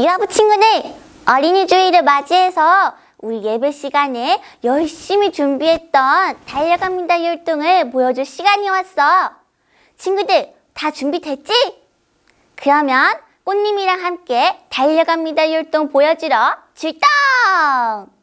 유아부 친구들, 어린이 주일을 맞이해서 우리 예배 시간에 열심히 준비했던 달려갑니다 율동을 보여줄 시간이 왔어. 친구들, 다 준비됐지? 그러면 꽃님이랑 함께 달려갑니다 율동 보여주러 출동!